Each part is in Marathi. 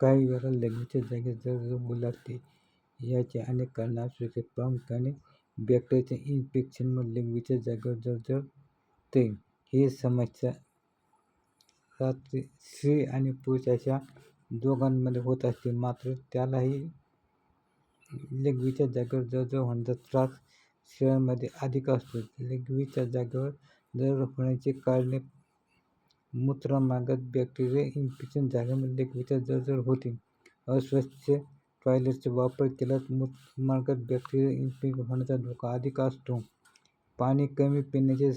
काही वेळा लघवीच्या जागी जळजळ होऊ याचे अनेक कारणं असू शकते प्रामुख्याने बॅक्टेरियाचे इन्फेक्शनमुळे लघवीच्या जागेवर जळजळ होते. ही समस्या रात्री स्त्री आणि पुरुष अशा दोघांमध्ये होत असते. मात्र त्यालाही लघवीच्या जागेवर जळजळ होण्याचा त्रास स्त्रियांमध्ये अधिक असतो. लघवीच्या जागेवर जळजळ होण्याची कारणे मूत्रमार्गात बॅक्टेरियल इन्फेक्शन झाल्यामुळे लघवीच्या जळजळ होते. अस्वच्छ टॉयलेटचा वापर केल्यास मूत्रमार्गात बॅक्टेरियल इन्फेक्शन होण्याचा धोका अधिक असतो. पाणी कमी पिण्याची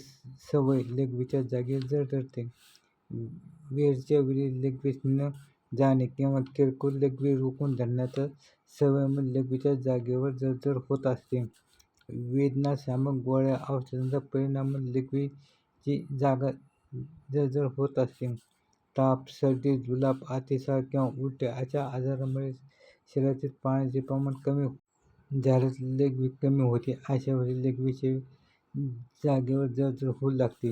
सवय लघवीच्या जागी जळजळते. वेळच्या वेळी लघवीस न जाणे किंवा किरकोळ लघवी रोखून धरण्याच्या सवयीमुळे लघवीच्या जागेवर जळजळ होत असते. वेदनाशामक गोळ्या, औषधांच्या परिणामामुळे लघवीची जागा जळजळ होत असते. ताप, सर्दी, जुलाब, अतिसार किंवा उलट्या अशा आजारामुळे शरीरातील पाण्याचे प्रमाण कमी हो- झाल्यास लघवी कमी होते. अशावेळी लघवीच्या जागेवर जळजळ होऊ लागते.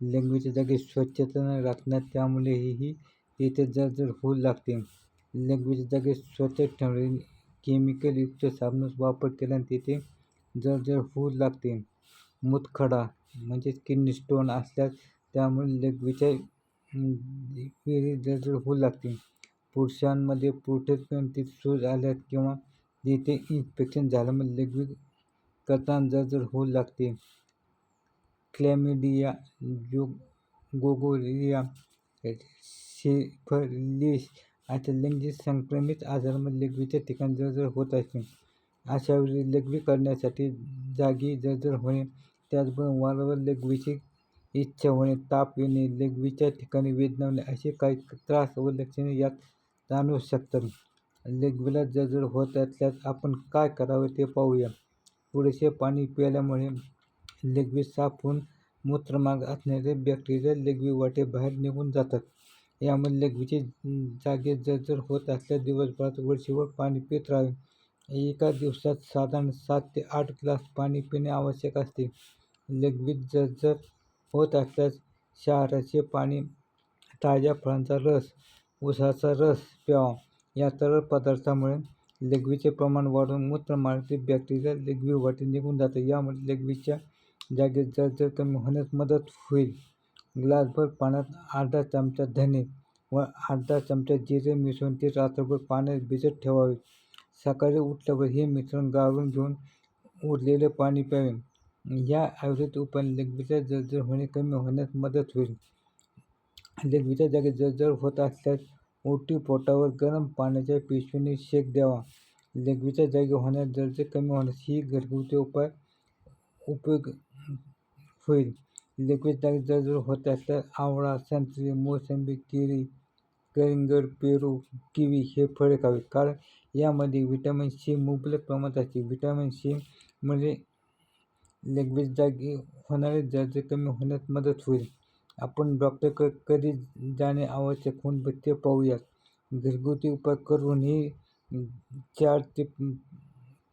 लघवीची जागे स्वच्छता न राखल्यास त्यामुळेही तिथे जळजळ होऊ लागते. लघवीच्या जागे स्वच्छ ठेवणे केमिकलयुक्त साबणाचा वापर केल्याने तिथे जळजळ होऊ लागते. मूतखडा किडनी स्टोन असल्यास त्यामुळे लघवीच्या वेळी होऊ लागते. पुरुषांमध्ये प्रोस्टेटग्रंथीत सूज आल्यास किंवा जिथे इन्फेक्शन झाल्यामुळे लघवी करताना जळजळ होऊ लागते. क्लॅमिडिया, गोनोरिया, सिफिलीस अशा लैंगिक संक्रमित आजारामध्ये लघवीच्या ठिकाणी जळजळ होत असते. अशावेळी लघवी करण्यासाठी जागी जळजळ होणे, त्याचबरोबर वारंवार लघवीची इच्छा होणे, ताप येणे, लघवीच्या ठिकाणी वेदना होणे असे काही त्रास व लक्षणे यात जाणवू शकतात. लघवीला जळजळ होत असल्यास आपण काय करावे ते पाहूया. पुरेसे पाणी प्यायल्यामुळे लघवी साफ होऊन मूत्रमाग असणारे बॅक्टेरिया लघवी वाटे बाहेर निघून जातात. यामुळे लेगबीचे जागे जर जळजळ होत असल्यास दिवसभरात वरचेवर पाणी पित राहावे. एका दिवसात साधारण सात ते आठ ग्लास पाणी पिणे आवश्यक असते. लघवीत जळजळ होत असल्यास शहाळ्याचे पाणी, ताज्या फळांचा रस, उसाचा रस प्यावा. या तरल पदार्थामुळे लघवीचे प्रमाण वाढून मूत्रमार्गातील बॅक्टेरिया लघवी वाटे निघून जाते यामुळे लघवीच्या जागेत जळजळ कमी होण्यास मदत होईल. ग्लासभर पाण्यात अर्धा चमचा धने व अर्धा चमचा जिरे मिसळून ते रात्रभर पाण्यात भिजत ठेवावे. सकाळी उठल्यावर हे मिश्रण गाळून घेऊन उरलेले पाणी प्यावे. या आयुर्वेदिक उपाय लघवीची जळजळ होणे कमी होण्यास मदत होईल. लघवीच्या जागी जळजळ होत असल्यास ओटीपोटावर गरम पाण्याच्या पिशवीने शेक द्यावा. लघवीच्या जागी होण्यास जळजळ कमी होण्यास ही घरगुती उपाय उपयोग होईल. लघवीच्या जागी जळजळ होत असल्यास आवळा, संत्री, मोसंबी, केळी, कलिंगड, पेरू, किवी हे फळे खावीत. कारण यामध्ये व्हिटॅमिन सी मुबलक प्रमाणात असते. व्हिटॅमिन सी म्हणजे लघवीच्या जागी होणारे जर्जर कमी होण्यात मदत होईल. आपण डॉक्टरकडे कधी जाणे आवश्यक होऊन ते पाहूयात घरगुती उपाय करूनही चार ते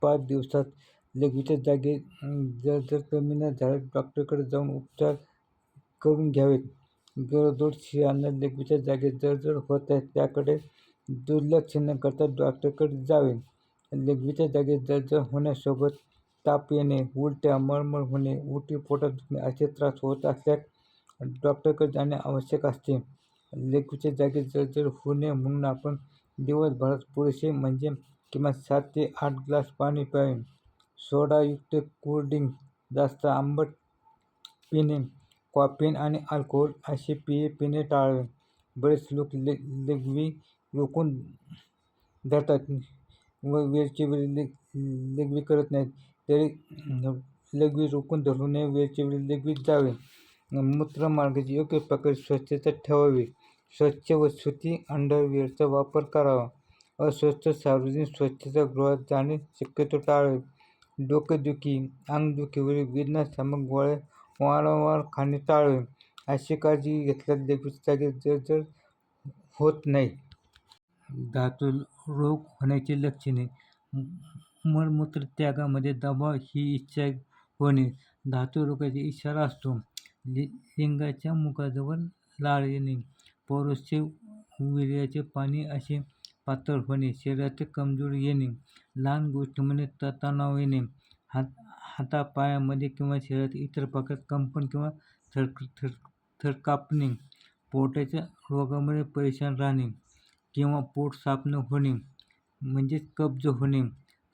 पाच दिवसात लघवीच्या जागी जर कमी न झाल्यास डॉक्टरकडे जाऊन उपचार करून घ्यावेत. गरोदर स्त्रियांना लघवीच्या जागी जळजळ होत आहेत त्याकडे दुर्लक्ष न करता डॉक्टरकडे जावे. लघवीच्या जागी जळजळ होण्यासोबत ताप येणे, उलट्या, मळमळ होणे, ओटीपोटात दुखणे असे त्रास होत असल्यास डॉक्टरकडे जाणे आवश्यक असते. लघवीच्या जागी जळजळ होऊ नये म्हणून आपण दिवसभरात पुरेसे म्हणजे किमान सात ते आठ ग्लास पाणी प्यावे. सोडायुक्त कोल्ड ड्रिंक, जास्त आंबट पिणे कॉफी आणि अल्कोहोल असे पेये पिणे टाळावे. बरेच लोक ले लेगवी रोखून धरतात व वेळच्यावेळी लेगवी करत नाहीत. तरी लगवीज रोखून धरू नये. वेळच्या वेळी लगवीज जावे. मूत्रमार्गाची योग्य प्रकारे स्वच्छता ठेवावी. स्वच्छ व सुती अंडरवेअरचा वापर करावा. अस्वच्छ सार्वजनिक स्वच्छतागृहात जाणे शक्यतो टाळावे. डोकेदुखी, अंगदुखीवरील वेदनाशामक गोळ्या वारंवार खाणे टाळावे. अशी काळजी घेतल्यास लघवीच्या जागी जळजळ होत नाही. धातूरोग होण्याची लक्षणे मलमूत्रत्यागामध्ये दबाव ही इच्छा होणे धातुरोगाचा इशारा असतो. लिंगाच्या मुखाजवळ लाळ येणे, पौरसचे विर्याचे पाणी असे पातळ होणे शरीरात कमजोरी येणे लहान गोष्टींमध्ये म्हणजे त तणाव येणे हात हातापायामध्ये किंवा शरीरात इतर भागात कंपन किंवा थरक थर थरकापणे पोटाच्या रोगामुळे परेशान राहणे किंवा पोट साफ न होणे म्हणजेच कब्ज होणे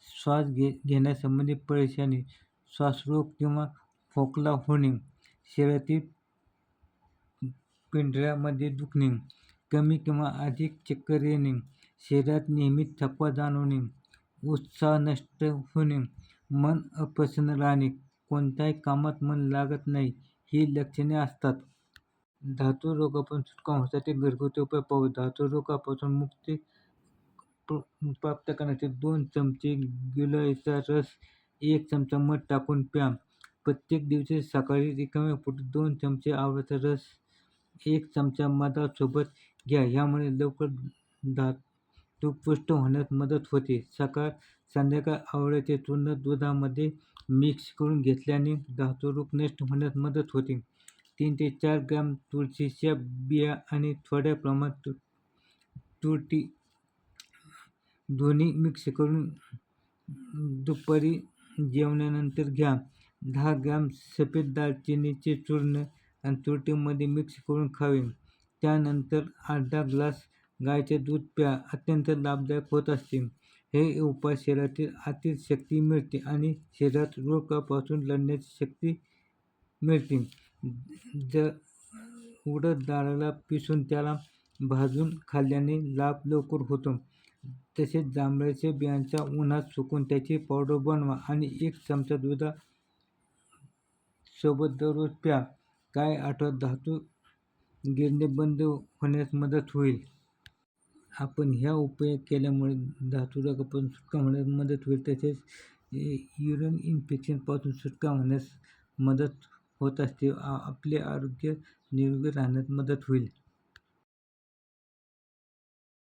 श्वास घे घेण्यासंबंधी परेशानी श्वासरोग किंवा खोकला होणे शरीरातील पिंढऱ्यामध्ये दुखणे कमी किंवा अधिक चक्कर येणे शरीरात नेहमी थकवा जाणवणे उत्साह नष्ट होणे मन अप्रसन्न राहणे कोणत्याही कामात मन लागत नाही ही लक्षणे असतात. धातू रोगापासून सुटका होण्यासाठी घरगुती उपाय पाहू. धातू रोगापासून मुक्ती प्राप्त करण्याचे दोन चमचे गिलोयचा रस एक चमचा मध टाकून प्या. प्रत्येक दिवशी सकाळी रिकाम्या पोटी दोन चमचे आवळ्याचा रस एक चमचा मधासोबत घ्या. ह्यामुळे लवकर धातू पुष्ट होण्यास मदत होते. सकाळ संध्याकाळ आवळ्याचे चूर्ण दुधामध्ये मिक्स करून घेतल्याने धातुरूप नष्ट होण्यास मदत होते. तीन ते चार ग्रॅम तुळशीच्या बिया आणि थोड्या प्रमाणात तुरटी दोन्ही मिक्स करून दुपारी जेवणानंतर घ्या. दहा ग्रॅम सफेद दालचिनीचे चूर्ण आणि तुरटीमध्ये मिक्स करून खावे. त्यानंतर अर्धा ग्लास गाईचे दूध प्या. अत्यंत लाभदायक होत असते. हे उपाय शरीरातील आतील शक्ती मिळते आणि शरीरात रोगापासून लढण्याची शक्ती मिळते. ज उडद डाळाला पिसून त्याला भाजून खाल्ल्याने लाभ लवकर होतो. तसेच जांभळाच्या बियांच्या उन्हात सुकवून त्याची पावडर बनवा आणि एक चमचा दुधा सोबत दररोज प्या. काही आठवड्यात धातू गिरणे बंद होण्यास मदत होईल? आपण ह्या उपाय केल्यामुळे धातू रोगापासून सुटका होण्यास मदत होईल. तसेच युरिन इन्फेक्शनपासून सुटका होण्यास मदत होत असते. आपले आरोग्य निरोगी राहण्यास मदत होईल.